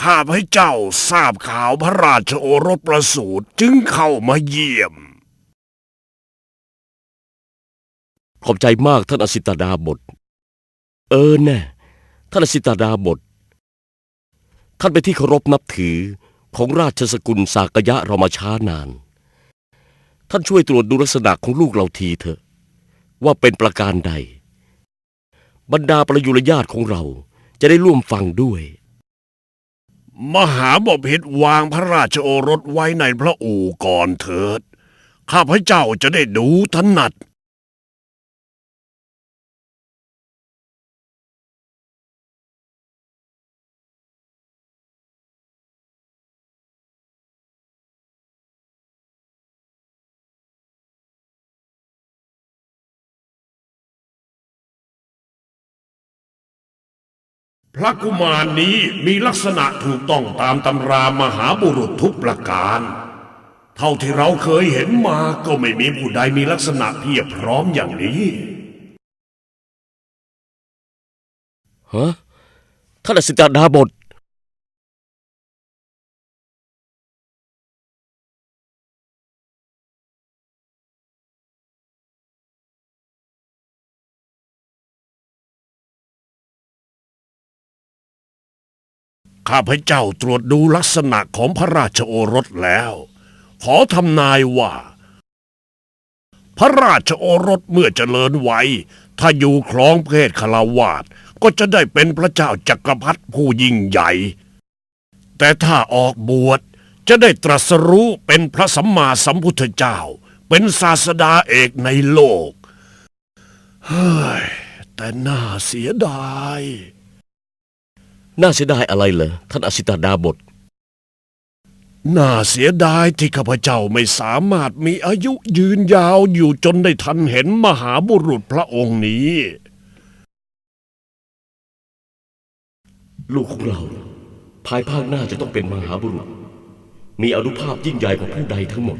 ข้าพระเจ้าทราบข่าวพระราชโอรสประสูติจึงเข้ามาเยี่ยม ขอบใจมากท่านอสิตดาบท เออแน่ท่านอสิตดาบท ท่านเป็นที่เคารพนับถือของราชสกุลสากยะเรามาช้านาน ท่านช่วยตรวจดูลักษณะของลูกเราทีเถอะ ว่าเป็นประการใด บรรดาประยุรญาติของเราจะได้ร่วมฟังด้วย มหาบพิตรวางพระราชโอรสไว้ในพระอู่ก่อนเถิด ข้าพระเจ้าจะได้ดูถนัด พระกุมารนี้มีลักษณะถูกต้องตามตำรามหาบุรุษทุกประการ เท่าที่เราเคยเห็นมาก็ไม่มีผู้ใดมีลักษณะเพียบพร้อมอย่างนี้ฮะท่านอสิตดาบท ข้าพเจ้าตรวจดูลักษณะของพระราชโอรสแล้ว ขอทำนายว่า พระราชโอรสเมื่อเจริญวัยถ้าอยู่ครองเพศคารวาสก็จะได้เป็นพระเจ้าจักรพรรดิผู้ยิ่งใหญ่ แต่ถ้าออกบวชจะได้ตรัสรู้เป็นพระสัมมาสัมพุทธเจ้า เป็นศาสดาเอกในโลก เฮ้ย แต่น่าเสียดาย น่าเสียดายอะไรเหรอท่านอสิตดาบท น่าเสียดายที่ข้าพเจ้าไม่สามารถมีอายุยืนยาวอยู่จนได้ทันเห็นมหาบุรุษพระองค์นี้ ลูกของเรา ภายภาคหน้าจะต้องเป็นมหาบุรุษ มีอานุภาพยิ่งใหญ่กว่าผู้ใดทั้งหมด